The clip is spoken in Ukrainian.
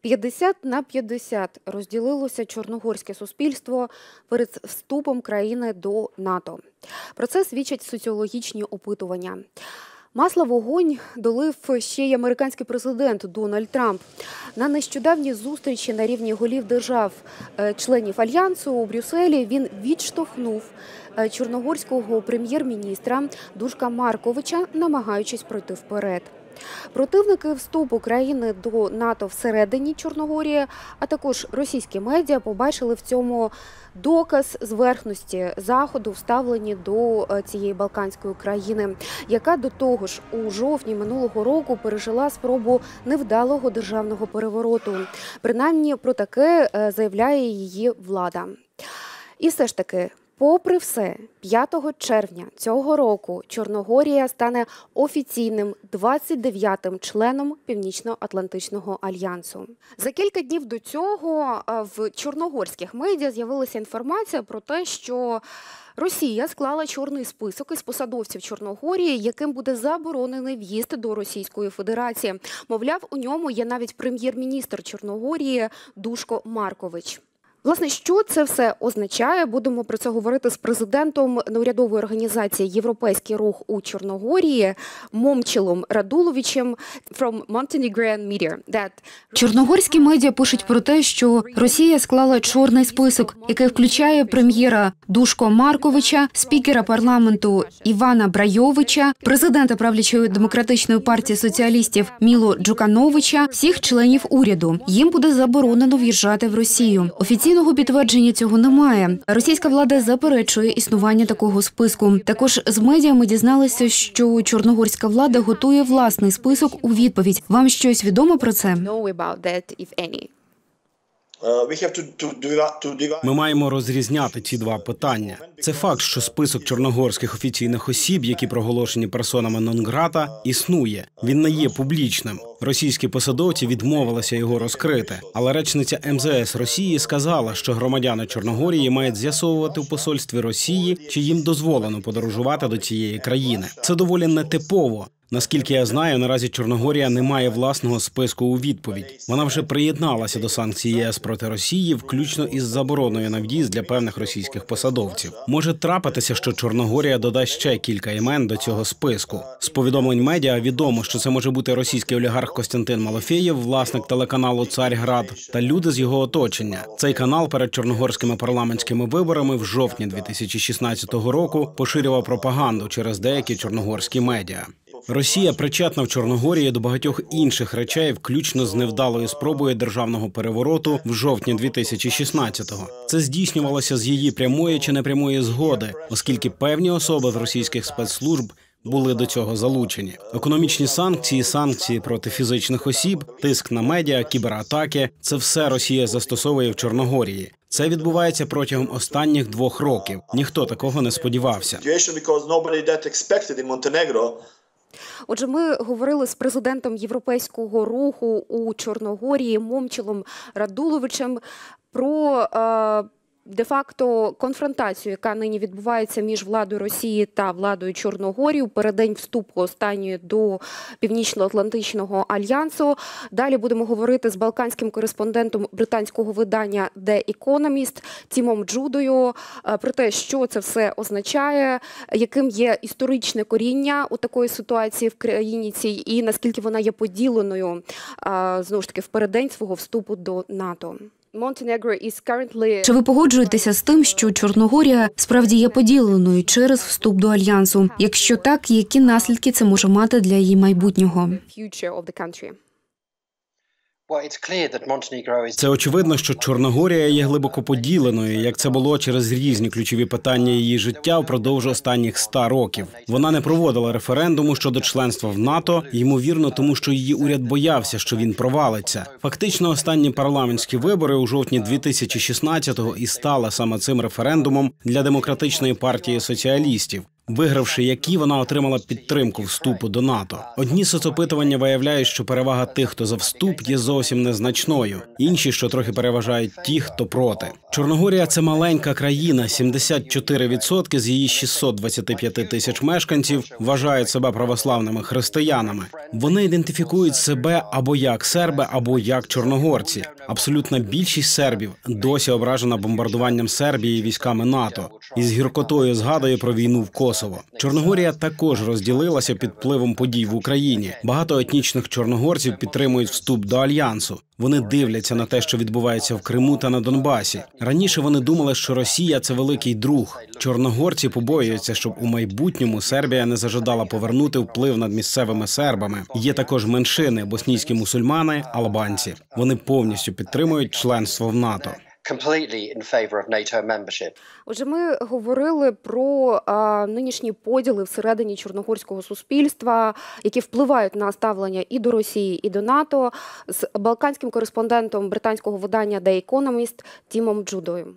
50 на 50 розділилося чорногорське суспільство перед вступом країни до НАТО. Про це свідчать соціологічні опитування. Масло в огонь долив ще й американський президент Дональд Трамп. На нещодавній зустрічі на рівні голів держав е, альянсу у Брюсселі він відштовхнув е, чорногорського прем'єр-міністра Душка Марковича, намагаючись пройти вперед. Противники вступу країни до НАТО всередині Чорногорії, а також російські медіа побачили в цьому доказ зверхності заходу, вставлені до е, цієї балканської країни, яка до того ж у жовтні минулого року пережила спробу невдалого державного перевороту. Принаймні про таке е, заявляє її влада. І все ж таки Попри все, 5 червня цього року Чорногорія стане офіційним 29-тим членом Північно-Атлантичного альянсу. За кілька днів до цього в чорногорських медіа з'явилася інформація про те, що Росія склала чорний список із посадовців Чорногорії, яким буде заборонений в'їзд до Російської Федерації. Мовляв, у ньому є навіть прем'єр-міністр Чорногорії Душко Маркович. Власне, що це все означає? Будемо про це говорити з президентом неурядової організації Європейський рух у Чорногорії Момчилом Радуловичем from Montenegrin Media. That... Чорногорські медіа пишуть про те, що Росія склала чорний список, який включає прем'єра Душко Марковича, спікера парламенту Івана Брайовича, президента правлячої демократичної партії соціалістів Міло Джукановича, всіх членів уряду. Їм буде заборонено в'їжджати в Росію. Офіційно Офіційного підтвердження цього немає. Російська влада заперечує існування такого списку. Також з медіа ми дізналися, що чорногорська влада готує власний список у відповідь. Вам щось відомо про це? Uh, Ми маємо розрізняти ці два питання. Це факт, що список чорногорських офіційних осіб, які проголошені персонами Нонграта, існує. Він не є публічним. Російські посадовці відмовилися його розкрити. Але речниця МЗС Росії сказала, що громадяни Чорногорії мають з'ясовувати в посольстві Росії, чи їм дозволено подорожувати до цієї країни. Це доволі нетипово. Наскільки я знаю, наразі Чорногорія не має власного списку у відповідь. Вона вже приєдналася до санкцій ЄС проти Росії, включно із забороною на в'їзд для певних російських посадовців. Може трапитися, що Чорногорія додасть ще кілька імен до цього списку. З повідомлень медіа відомо, що це може бути російський олігарх Костянтин Малофєєв, власник телеканалу Царьград та люди з його оточення. Цей канал перед чорногорськими парламентськими виборами в жовтні 2016 року поширював пропаганду через деякі чорногорські медіа. Росія причетна в Чорногорії до багатьох інших речей, включно з невдалою спробою державного перевороту в жовтні 2016-го. Це здійснювалося з її прямої чи непрямої згоди, оскільки певні особи з російських спецслужб. Були до цього залучені економічні санкції, санкції проти фізичних осіб, тиск на медіа, кібератаки це все Росія застосовує в Чорногорії. Це відбувається протягом останніх двох років. Ніхто такого не сподівався. Отже, ми говорили з президентом європейського руху у Чорногорії Момчилом Радуловичем про. Е, де-факто конфронтацію, яка нині відбувається між владою Росії та владою Чорногорії у переддень вступу останньої до північно-атлантичного альянсу. Далі будемо говорити з балканським кореспондентом британського видання The Economist Тімом Джудою е, про те, що це все означає, яким є історичне коріння у такої ситуації в країні цій, і наскільки вона є поділеною е, знову ж таки в переддень свого вступу до НАТО. Чи ви погоджуєтеся з тим, що Чорногорія справді є поділеною через вступ до альянсу? Якщо так, які наслідки це може мати для її майбутнього? Це очевидно, що Чорногорія є глибоко поділеною, як це було через різні ключові питання її життя впродовж останніх ста років. Вона не проводила референдуму щодо членства в НАТО, ймовірно, тому що її уряд боявся, що він провалиться. Фактично, останні парламентські вибори у жовтні 2016-го і стали саме цим референдумом для демократичної партії соціалістів. Вигравши які вона отримала підтримку вступу до НАТО. Одні соцопитування виявляють, що перевага тих, хто за вступ, є зовсім незначною. Інші, що трохи переважають ті, хто проти. Чорногорія це маленька країна. 74% з її 625 тисяч мешканців вважають себе православними християнами. Вони ідентифікують себе або як серби, або як чорногорці. Абсолютна більшість сербів досі ображена бомбардуванням Сербії військами НАТО і з гіркотою згадує про війну в Косово. Чорногорія також розділилася під впливом подій в Україні. Багато етнічних чорногорців підтримують вступ до альянсу. Вони дивляться на те, що відбувається в Криму та на Донбасі. Раніше вони думали, що Росія це великий друг. Чорногорці побоюються, щоб у майбутньому Сербія не зажадала повернути вплив над місцевими сербами. Є також меншини боснійські мусульмани, албанці. Вони повністю підтримують членство в НАТО. Completely in favor of NATO membership. Отже, ми говорили про а, нинішні поділи всередині чорногорського суспільства, які впливають на ставлення і до Росії, і до НАТО з балканським кореспондентом британського видання The Economist Тімом Джудою.